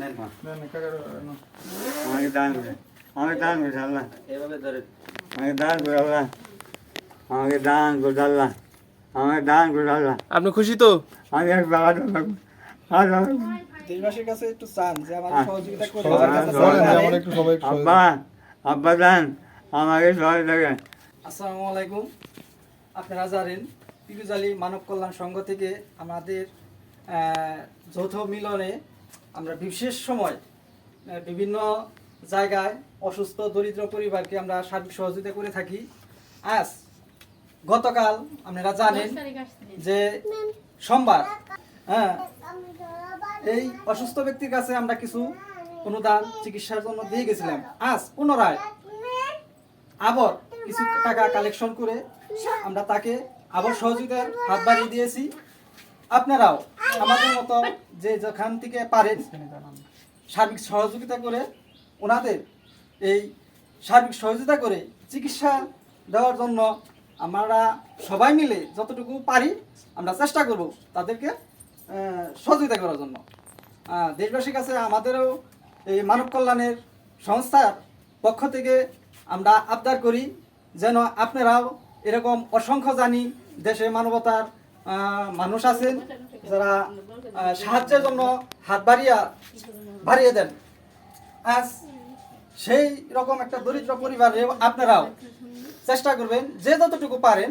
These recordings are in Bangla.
নেন না, না, কাকা, আমাকে দান করে আমাকে দান করে আল্লাহ। এভাবে আমাকে দান করে আল্লাহ। আমাকে দান করে আল্লাহ। আমাকে দান করে আল্লাহ। আপনি খুশি তো? আমি এক বাবা আর দেশবাসীর কাছে একটু চান যে আমাদের হ্যাঁ। সহযোগিতা করে আমার কাছে কাছে বলেন যে চান। আমার একটু সবাই আব্বা আব্বা দান আমাকে আসসালামু আলাইকুম। আপনারা জানেন পিরুজালি মানব কল্যাণ সংঘ থেকে আমাদের যৌথ মিলনে আমরা বিশেষ সময় বিভিন্ন জায়গায় অসুস্থ দরিদ্র পরিবারকে আমরা সার্বিক সহযোগিতা করে থাকি। আজ গতকাল আপনারা জানেন যে সোমবার হ্যাঁ এই অসুস্থ ব্যক্তির কাছে আমরা কিছু অনুদান চিকিৎসার জন্য দিয়ে গেছিলাম। আজ পুনরায় আবার কিছু টাকা কালেকশন করে আমরা তাকে আবার সহযোগিতার হাত বাড়িয়ে দিয়েছি। আপনারাও আমাদের মতো যে যেখান থেকে পারেন সার্বিক সহযোগিতা করে ওনাদের এই সার্বিক সহযোগিতা করে চিকিৎসা দেওয়ার জন্য আমরা সবাই মিলে যতটুকু পারি আমরা চেষ্টা করব তাদেরকে সহযোগিতা করার জন্য। দেশবাসীর কাছে আমাদেরও এই মানব কল্যাণের সংস্থার পক্ষ থেকে আমরা আবদার করি যেন আপনারাও এরকম অসংখ্য জানি দেশে মানবতার মানুষ আছেন। যারা সাহায্যের জন্য হাত বাড়িয়া, বাড়িয়ে দেন। আজ সেই রকম একটা দরিদ্র পরিবারে আপনারাও চেষ্টা করবেন, যে যতটুকু পারেন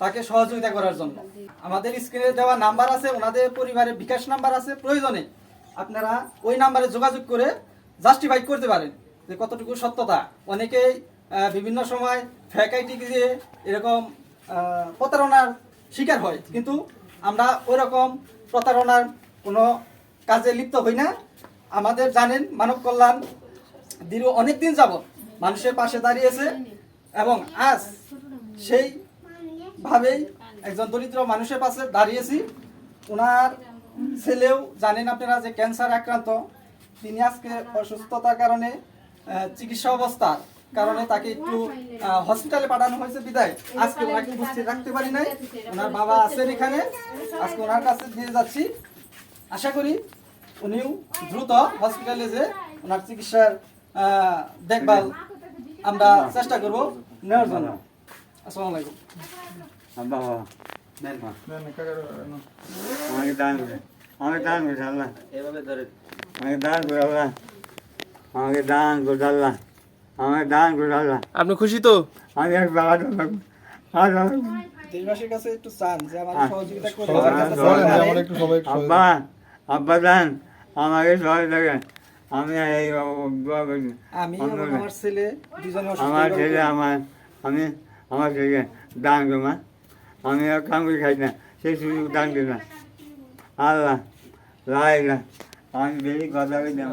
তাকে সহযোগিতা করার জন্য। আমাদের স্ক্রিনে দেওয়া নাম্বার আছে, ওনাদের পরিবারের বিকাশ নাম্বার আছে, প্রয়োজনে আপনারা ওই নাম্বারে যোগাযোগ করে জাস্টিফাই করতে পারেন যে কতটুকু সত্যতা। অনেকেই বিভিন্ন সময় ফ্যাকাইটি দিয়ে এরকম প্রতারণার শিকার হয়। কিন্তু আমরা ওই রকম প্রতারণার কোনো কাজে লিপ্ত হই না। আমাদের জানেন মানব কল্যাণ দীর্ঘ অনেক দিন যাবৎ মানুষের পাশে দাঁড়িয়েছে এবং আজ সেই ভাবেই একজন দরিদ্র মানুষের পাশে দাঁড়িয়েছি। ওনার ছেলেও জানেন আপনারা যে ক্যান্সার আক্রান্ত, তিনি আজকে অসুস্থতার কারণে চিকিৎসা অবস্থার কারণে তাকে একটু হসপিটালে পাঠানো হয়েছে বিদায়। আজকে ওনাকে উপস্থিত রাখতে পারি নাই। ওনার বাবা আছেন এখানে। আজকে ওনার কাছে দিয়ে যাচ্ছি। আশা করি উনিও দ্রুত হসপিটালে যে ওনার চিকিৎসার দেখভাল আমরা চেষ্টা করব নেওয়ার জন্য। আসসালামু আলাইকুম। বাবা। আমাকে দান করে আমাকে দান করে আল্লাহ। এভাবে ধরেন আমাকে দান করে আল্লাহ। আমাকে দান করে আল্লাহ। আমাকে দান করে আল্লাহ আপনি খুশি তো? আমি এক বাবা আর দেশবাসীর কাছে একটু চান যে আমাদের হ্যাঁ। সহযোগিতা করে আমার। আমার একটু সবাই আব্বা আব্বা দান আমাকে থাকে আমি এই আমি আমার ছেলে আমার ছেলে আমার আমি আমার ছেলে দান করমা আমি আর কাম করে খাই না। সেই সুযোগ দান না। আল্লাহ লাইলা আমি বেশি কথা বলি না